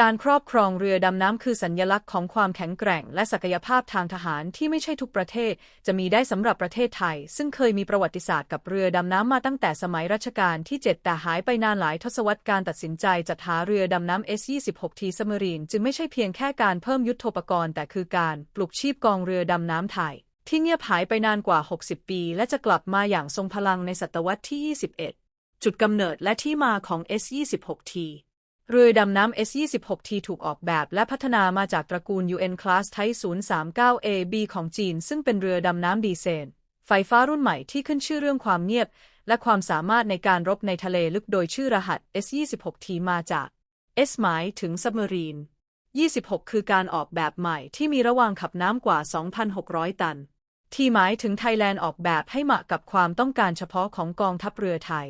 การครอบครองเรือดำน้ำคือสัญญลักษณ์ของความแข็งแกร่ง และศักยภาพทางทหารที่ไม่ใช่ทุกประเทศ จะมีได้สำหรับประเทศไทย ซึ่งเคยมีประวัติศาสตร์กับเรือดำน้ำมาตั้งแต่สมัยรัชกาลที่ 7 แต่หายไปนานหลายทศวรรษการตัดสินใจจัดหาเรือดำน้ำ S26T สมรีนจึงไม่ใช่เพียงแค่การเพิ่มยุทธปกรณ์ แต่คือการปลุกชีพกองเรือดำน้ำไทย ที่เงียบหายไปนานกว่า 60 ปี และจะกลับมาอย่างทรงพลังในศตวรรษที่ 21 จุดกำเนิดและที่มาของ S26T เรือดำน้ำ S26T ถูกออกแบบและพัฒนามาจากตระกูล UN Class Type 039AB ของจีน ซึ่งเป็นเรือดำน้ำดีเซลไฟฟ้ารุ่นใหม่ที่ขึ้นชื่อเรื่องความเงียบ และความสามารถในการรบในทะเลลึกโดยชื่อรหัส S26T มาจาก S หมายถึง submarine 26 คือการออกแบบใหม่ที่มีระวางขับน้ำกว่า 2,600 ตัน ที่หมายถึงไทยแลนด์ออกแบบให้เหมาะกับความต้องการเฉพาะของกองทัพเรือไทย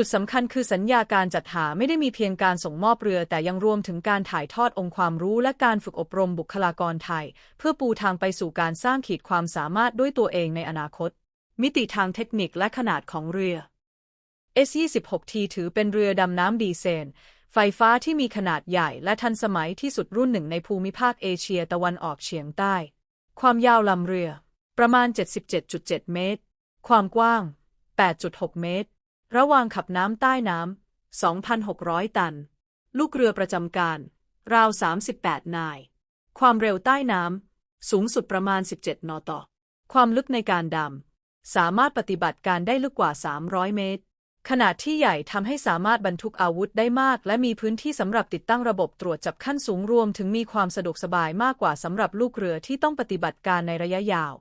จุดสำคัญคือสัญญาการจัดหาไม่ได้มีเพียงการส่งมอบเรือ แต่ยังรวมถึงการถ่ายทอดองค์ความรู้และการฝึกอบรมบุคลากรไทย เพื่อปูทางไปสู่การสร้างขีดความสามารถด้วยตัวเองในอนาคต มิติทางเทคนิคและขนาดของเรือ S26T ถือเป็นเรือดำน้ำดีเซลไฟฟ้าที่มีขนาดใหญ่และทันสมัยที่สุดรุ่นหนึ่งในภูมิภาคเอเชียตะวันออกเฉียงใต้ ความยาวลำเรือ ประมาณ 77.7 เมตร ความกว้าง 8.6 เมตร ระหว่างขับน้ำใต้น้ำ 2,600 ตัน ลูกเรือประจำการ ราว 38 นาย ความเร็วใต้น้ำ สูงสุดประมาณ 17 นอต่อ ความลึกในการดำ สามารถปฏิบัติการได้ลึกกว่า 300 เมตร ขนาดที่ใหญ่ทำให้สามารถบรรทุกอาวุธได้มาก และมีพื้นที่สำหรับติดตั้งระบบตรวจจับขั้นสูงรวมถึงมีความสะดวกสบายมากกว่าสำหรับลูกเรือที่ต้องปฏิบัติการในระยะยาว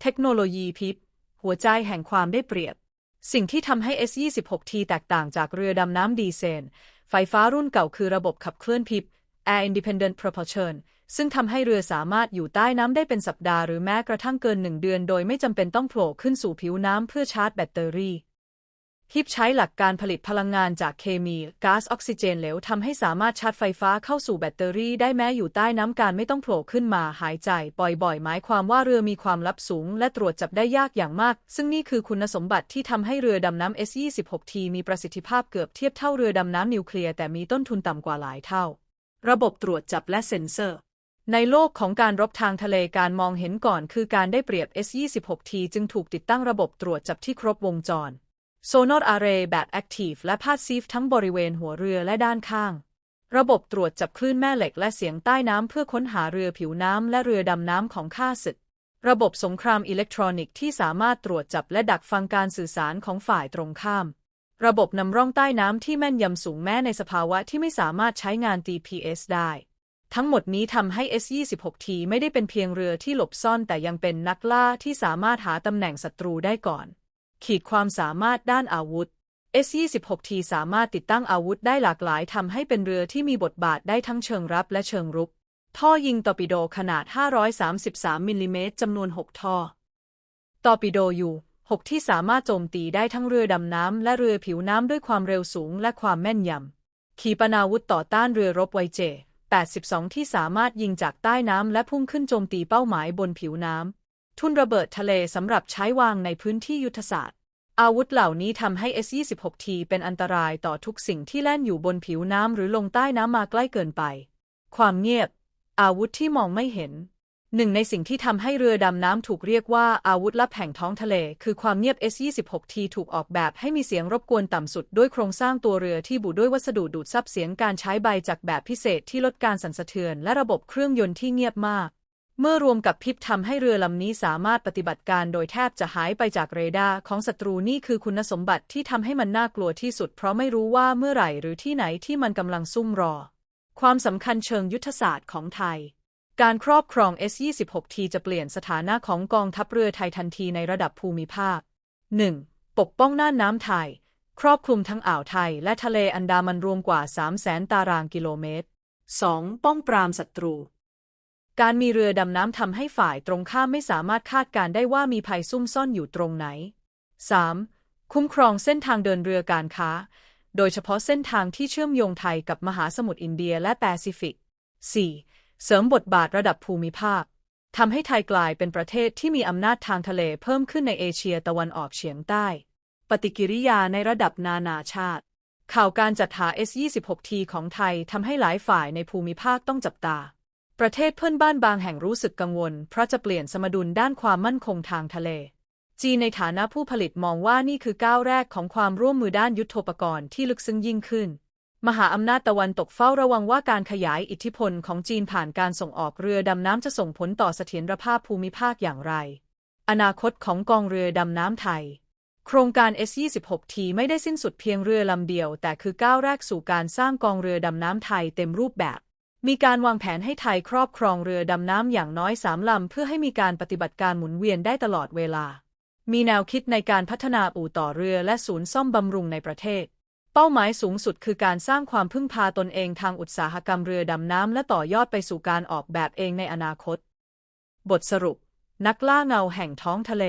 เทคโนโลยีพิบหัวใจแห่งความได้เปรียบ สิ่งที่ทำให้ S26T แตกต่างจากเรือดำน้ำดีเซน ไฟฟ้ารุ่นเก่าคือระบบขับเคลื่อนพิบ Air Independent Propulsion ซึ่งทำให้เรือสามารถอยู่ใต้น้ำได้เป็นสัปดาห์หรือแม้กระทั่งเกินหนึ่งเดือนโดยไม่จำเป็นต้องโผล่ขึ้นสู่ผิวน้ำเพื่อชาร์จแบตเตอรี่ ฮิปใช้หลักการผลิตพลังงานจากเคมีก๊าซออกซิเจนเหลวทำให้สามารถชาร์จไฟฟ้าเข้าสู่แบตเตอรี่ได้แม้อยู่ใต้น้ำการไม่ต้องโผล่ขึ้นมาหายใจบ่อยๆ หมายความว่าเรือมีความลับสูง และตรวจจับได้ยากอย่างมาก ซึ่งนี่คือคุณสมบัติที่ทำให้เรือดำน้ำ S26T มีประสิทธิภาพเกือบเทียบเท่าเรือดำน้ำนิวเคลียร์แต่มีต้นทุนต่ำกว่าหลายเท่า ระบบตรวจจับและเซ็นเซอร์ในโลกของการรบทางทะเลการมองเห็นก่อนคือการได้เปรียบ S26T จึงถูกติดตั้งระบบตรวจจับที่ครบวงจร Sonar Array แบบ Active และ Passive ทั้งบริเวณหัวเรือและด้านข้าง ระบบตรวจจับคลื่นแม่เหล็กและเสียงใต้น้ำเพื่อค้นหาเรือผิวน้ำและเรือดำน้ำของข้าศึก ระบบสงครามอิเล็กทรอนิกส์ที่สามารถตรวจจับและดักฟังการสื่อสารของฝ่ายตรงข้าม ระบบนำร่องใต้น้ำที่แม่นยำสูงแม้ในสภาวะที่ไม่สามารถใช้งาน GPS ได้ทั้งหมดนี้ทำให้ S26T ไม่ได้เป็นเพียงเรือที่หลบซ่อนแต่ยังเป็นนักล่าที่สามารถหาตำแหน่งศัตรูได้ก่อน ขีดความสามารถด้านอาวุธ S26T สามารถติดตั้งอาวุธได้หลากหลายทำให้เป็นเรือที่มีบทบาทได้ทั้งเชิงรับและเชิงรุก ท่อยิงตอร์ปิโดขนาด 533 มิลลิเมตรจำนวน 6 ท่อ ตอร์ปิโดอยู่6ที่สามารถโจมตีได้ทั้งเรือดำน้ำและเรือผิวน้ำด้วยความเร็วสูงและความแม่นยำ ขีปนาวุธต่อต้านเรือรบไวเจ82 ที่สามารถยิงจากใต้น้ำและพุ่งขึ้นโจมตีเป้าหมายบนผิวน้ำ ทุนระเบิดทะเลสำหรับใช้วางในพื้นที่ยุทธศาสตร์ อาวุธเหล่านี้ทำให้ S26T เป็นอันตรายต่อทุกสิ่งที่แล่นอยู่บนผิวน้ำหรือลงใต้น้ำมาใกล้เกินไป ความเงียบ อาวุธที่มองไม่เห็น หนึ่งในสิ่งที่ทำให้เรือดำน้ำถูกเรียกว่าอาวุธลับแห่งท้องทะเล คือความเงียบ S26T ถูกออกแบบให้มีเสียงรบกวนต่ำสุดด้วยโครงสร้างตัวเรือที่บุด้วยวัสดุดูดซับเสียงการใช้ใบจากแบบพิเศษที่ลดการสั่นสะเทือน และระบบเครื่องยนต์ที่เงียบมาก เมื่อรวมกับพิบทำให้เรือลำนี้สามารถปฏิบัติการโดยแทบจะหายไปจากเรดาร์ของศัตรูนี่คือคุณสมบัติที่ทำให้มันน่ากลัวที่สุด เพราะไม่รู้ว่าเมื่อไหร่หรือที่ไหนที่มันกำลังซุ่มรอ ความสำคัญเชิงยุทธศาสตร์ของไทย การครอบครอง S26T จะเปลี่ยนสถานะของกองทัพเรือไทยทันทีในระดับภูมิภาค 1. ปกป้องน่านน้ำไทย ครอบคลุมทั้งอ่าวไทยและทะเลอันดามันรวมกว่า 300,000ตารางกิโลเมตร 2. ป้องปรามศัตรู การมีเรือดำน้ำทำให้ฝ่ายตรงข้ามไม่สามารถคาดการได้ว่ามีภัยซุ่มซ่อนอยู่ตรงไหน 3. คุ้มครองเส้นทางเดินเรือการค้า โดยเฉพาะเส้นทางที่เชื่อมโยงไทยกับมหาสมุทรอินเดียและแปซิฟิก 4. เสริมบทบาทระดับภูมิภาคทำให้ไทยกลายเป็นประเทศที่มีอำนาจทางทะเลเพิ่มขึ้นในเอเชียตะวันออกเฉียงใต้ ปฏิกิริยาในระดับนานาชาติ ข่าวการจัดหา S-26T ของไทยทำให้หลายฝ่ายในภูมิภาคต้องจับตา ประเทศเพื่อนบ้านบางแห่งรู้สึกกังวล เพราะจะเปลี่ยนสมดุลด้านความมั่นคงทางทะเล จีนในฐานะผู้ผลิตมองว่านี่คือก้าวแรกของความร่วมมือด้านยุทธปกรณ์ที่ลึกซึ้งยิ่งขึ้น มหาอำนาจตะวันตกเฝ้าระวังว่าการขยายอิทธิพลของจีนผ่านการส่งออกเรือดำน้ำจะส่งผลต่อเสถียรภาพภูมิภาคอย่างไร อนาคตของกองเรือดำน้ำไทยโครงการ S26T ไม่ได้สิ้นสุดเพียงเรือลำเดียว แต่คือก้าวแรกสู่การสร้างกองเรือดำน้ำไทยเต็มรูปแบบ มีการวางแผนให้ไทยครอบครองเรือดำน้ำอย่างน้อยสามลำ เพื่อให้มีการปฏิบัติการหมุนเวียนได้ตลอดเวลา มีแนวคิดในการพัฒนาอู่ต่อเรือและศูนย์ซ่อมบำรุงในประเทศ เป้าหมายสูงสุดคือการสร้างความพึ่งพาตนเองทางอุตสาหกรรมเรือดำน้ำและต่อยอดไปสู่การออกแบบเองในอนาคต บทสรุป นักล่าเงาแห่งท้องทะเล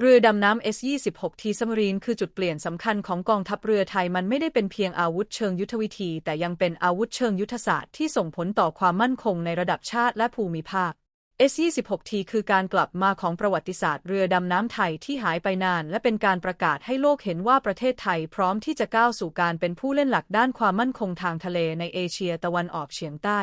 เรือดำน้ำ S26T ซัมมรีนคือจุดเปลี่ยนสำคัญของกองทัพเรือไทยมันไม่ได้เป็นเพียงอาวุธเชิงยุทธวิธี แต่ยังเป็นอาวุธเชิงยุทธศาสตร์ที่ส่งผลต่อความมั่นคงในระดับชาติและภูมิภาค S26T คือการกลับมาของประวัติศาสตร์เรือดำน้ำไทยที่หายไปนาน และเป็นการประกาศให้โลกเห็นว่าประเทศไทยพร้อมที่จะก้าวสู่การเป็นผู้เล่นหลักด้านความมั่นคงทางทะเลในเอเชียตะวันออกเฉียงใต้